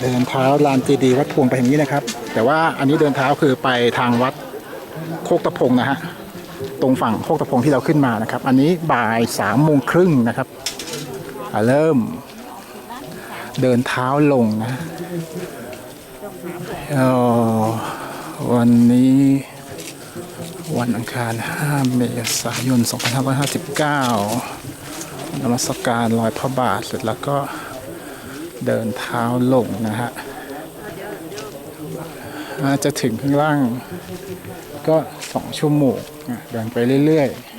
เดินเท้าลานเจดีวัดพวงไปอย่างนี้นะครับ แต่ว่าอันนี้เดินเท้าคือไปทางวัดโคกตะพงนะฮะตรงฝั่งโคกตะพงที่เราขึ้นมานะครับ อันนี้บ่ายสามโมงครึ่งนะครับเริ่มเดินเท้าลงนะวันนี้วันอังคาร 5 เมษายน 2559นมัสการลอยพระบาทเสร็จแล้วก็ เดินเท้าลงนะฮะอาจจะถึงข้างล่าง ก็สองชั่วโมงเดินไปเรื่อยๆ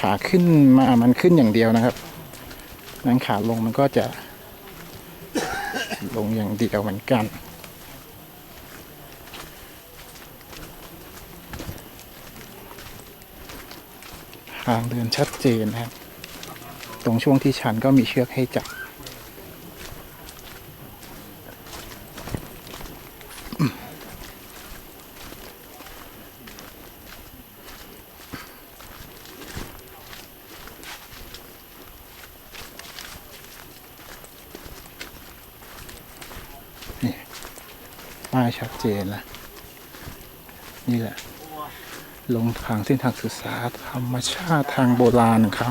ขาขึ้นมา มันขึ้นอย่างเดียวนะครับนั้นขาลงมันก็จะ ลงอย่างเดียวเหมือนกัน ทางเดินชัดเจนนะครับ ตรงช่วงที่ชันก็มีเชือกให้จับ นี่ ป้ายชัดเจนแล้วนี่แหละ ลงทางเส้นทางศึกษาธรรมชาติทางโบราณของเขา